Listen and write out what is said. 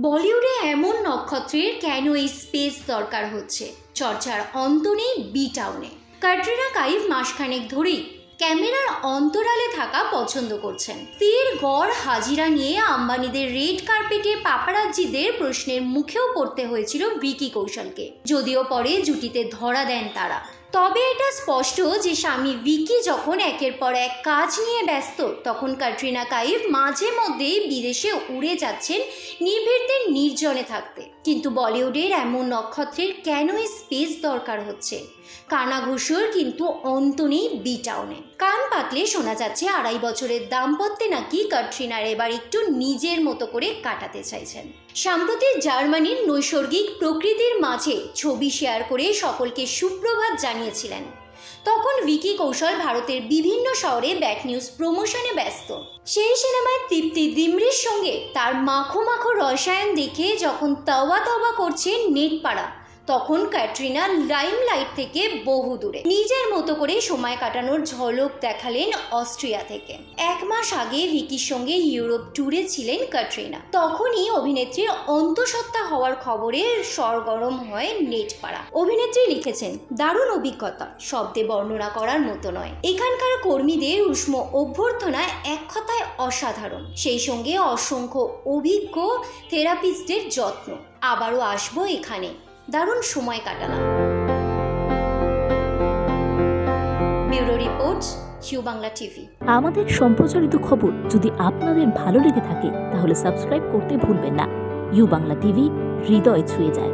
বলিউডে এমন নক্ষত্রের কেন এই স্পেস দরকার হচ্ছে? চর্চার অন্ত নেই বি টাউনে ক্যাটরিনা কাইফ মাসখানেক ধরেই ক্যামেরার অন্তরালে থাকা পছন্দ করছেন। তীর গড় হাজিরা নিয়ে আম্বানিদের রেড কার্পেটে পাপারাজ্জিদের প্রশ্নের মুখেও পড়তে হয়েছিল ভিকি কৌশলকে। যদিও পরে জুটিতে ধরা দেন তারা। তবে এটা স্পষ্ট যে স্বামী ভিকি যখন একের পর এক কাজ নিয়ে ব্যস্ত, তখন ক্যাটরিনা কাইফ মাঝে মধ্যেই বিদেশে উড়ে যাচ্ছেন নিভৃতের নির্জনে থাকতে কিন্তু বলিউডের এমন নক্ষত্রের কেনই স্পেস দরকার হচ্ছে? কানাঘুষোর কিন্তু অন্ত নেই বি টাউনে কান পাতলে শোনা যাচ্ছে আড়াই বছরের দাম্পত্যে নাকি ক্যাটরিনার এবার একটু নিজের মতো করে কাটাতে চাইছেন। সাম্প্রতিক জার্মানির নৈসর্গিক প্রকৃতির মাঝে ছবি শেয়ার করে সকলকে সুপ্রভাত জানিয়েছিলেন। তখন ভিকি কৌশল ভারতের বিভিন্ন শহরে ব্যাট নিউজ প্রমোশনে ব্যস্ত। সেই সিনেমায় তৃপ্তি দিমরির সঙ্গে তার মাখো মাখো রসায়ন দেখে যখন তাওয়া তাওয়া করছে নেটপাড়া তখন ক্যাটরিনা লাইমলাইট থেকে বহু দূরে। নিজের মতো করে সময় কাটানোর ঝলক দেখালেন অস্ট্রিয়া থেকে। এক মাস আগে ভিকির সঙ্গে ইউরোপ ট্যুরে ছিলেন ক্যাটরিনা। তখনই অভিনেত্রীর অন্তঃসত্ত্বা হওয়ার খবরে সরগরম হয় নেটপাড়া। অভিনেত্রী লিখেছেন, দারুণ অভিজ্ঞতা, শব্দে বর্ণনা করার মতো নয়। এখানকার কর্মীদের উষ্ম অভ্যর্থনা এক কথায় অসাধারণ। সেই সঙ্গে অসংখ্য অভিজ্ঞ থেরাপিস্টের যত্ন। আবারও আসব এখানে। দারুণ সময় কাটালাম। ব্যুরো রিপোর্ট হিউ বাংলা টিভি। আমাদের সম্প্রচারিত খবর যদি আপনাদের ভালো লেগে থাকে, তাহলে সাবস্ক্রাইব করতে ভুলবেন না। ইউ বাংলা টিভি, হৃদয় ছুঁয়ে যায়।